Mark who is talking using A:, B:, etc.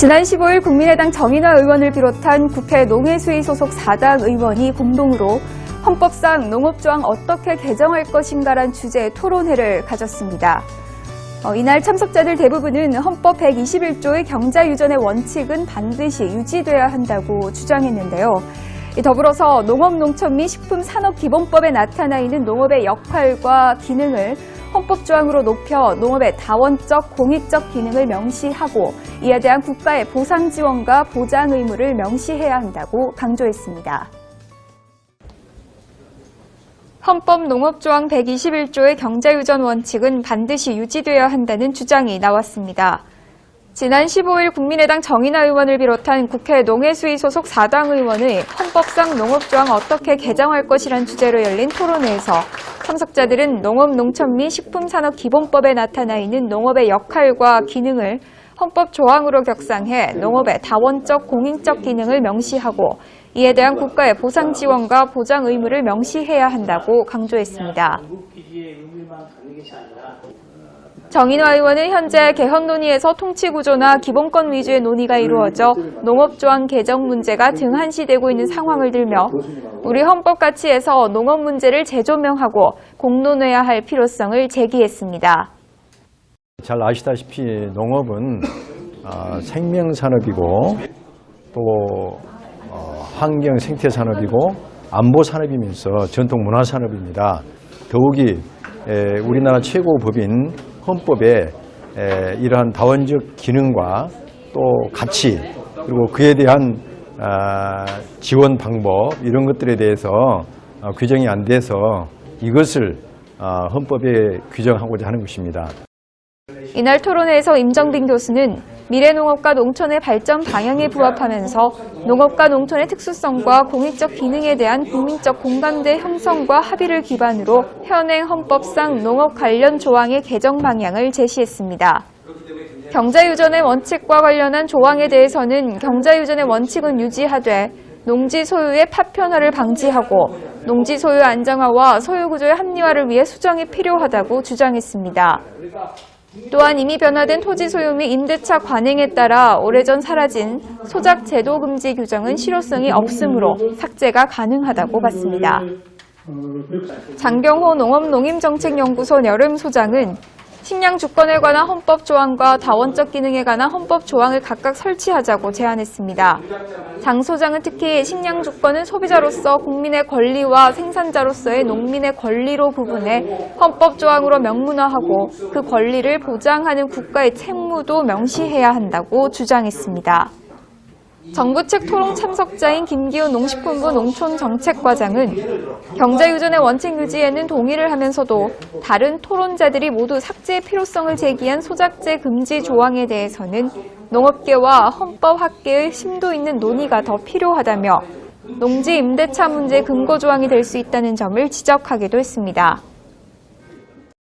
A: 지난 15일 국민의당 정인화 의원을 비롯한 국회 농해수위 소속 4당 의원이 공동으로 헌법상 농업조항 어떻게 개정할 것인가란 주제의 토론회를 가졌습니다. 어, 이날 참석자들 대부분은 헌법 121조의 경자유전의 원칙은 반드시 유지돼야 한다고 주장했는데요. 이 더불어서 농업 농촌 및 식품산업기본법에 나타나 있는 농업의 역할과 기능을 헌법 조항으로 높여 농업의 다원적, 공익적 기능을 명시하고 이에 대한 국가의 보상 지원과 보장 의무를 명시해야 한다고 강조했습니다. 헌법 농업조항 121조의 경자유전 원칙은 반드시 유지되어야 한다는 주장이 나왔습니다. 지난 15일 국민의당 정인화 의원을 비롯한 국회 농해수위 소속 4당 의원의 헌법상 농업조항 어떻게 개정할 것이란 주제로 열린 토론회에서 참석자들은 농업농촌 및 식품산업기본법에 나타나 있는 농업의 역할과 기능을 헌법 조항으로 격상해 농업의 다원적 공익적 기능을 명시하고 이에 대한 국가의 보상 지원과 보장 의무를 명시해야 한다고 강조했습니다. 정인화 의원은 현재 개헌 논의에서 통치 구조나 기본권 위주의 논의가 이루어져 농업조항 개정 문제가 등한시되고 있는 상황을 들며 우리 헌법 가치에서 농업 문제를 재조명하고 공론해야 할 필요성을 제기했습니다.
B: 잘 아시다시피 농업은 어, 생명산업이고 또 어, 환경 생태산업이고 안보산업이면서 전통 문화산업입니다. 더욱이 에, 우리나라 최고 법인 헌법에 에, 이러한 다원적 기능과 또 가치 그리고 그에 대한 아, 지원 방법 이런 것들에 대해서 어, 규정이 안 돼서 이것을 어, 헌법에 규정하고자 하는 것입니다.
A: 이날 토론회에서 임정빈 교수는 미래농업과 농촌의 발전 방향에 부합하면서 농업과 농촌의 특수성과 공익적 기능에 대한 국민적 공감대 형성과 합의를 기반으로 현행 헌법상 농업 관련 조항의 개정 방향을 제시했습니다. 경자유전의 원칙과 관련한 조항에 대해서는 경자유전의 원칙은 유지하되 농지 소유의 파편화를 방지하고 농지 소유 안정화와 소유 구조의 합리화를 위해 수정이 필요하다고 주장했습니다. 또한 이미 변화된 토지 소유 및 임대차 관행에 따라 오래전 사라진 소작 제도 금지 규정은 실효성이 없으므로 삭제가 가능하다고 봤습니다. 장경호 농업농임정책연구소 여름 소장은 식량 주권에 관한 헌법 조항과 다원적 기능에 관한 헌법 조항을 각각 설치하자고 제안했습니다. 장 소장은 특히 식량 주권은 소비자로서 국민의 권리와 생산자로서의 농민의 권리로 부분해 헌법 조항으로 명문화하고 그 권리를 보장하는 국가의 책무도 명시해야 한다고 주장했습니다. 정부 측 토론 참석자인 김기훈 농식품부 농촌정책과장은 경제유전의 원칙 유지에는 동의를 하면서도 다른 토론자들이 모두 삭제의 필요성을 제기한 소작제 금지 조항에 대해서는 농업계와 헌법학계의 심도 있는 논의가 더 필요하다며 농지 임대차 문제 근거 조항이 될 수 있다는 점을 지적하기도 했습니다.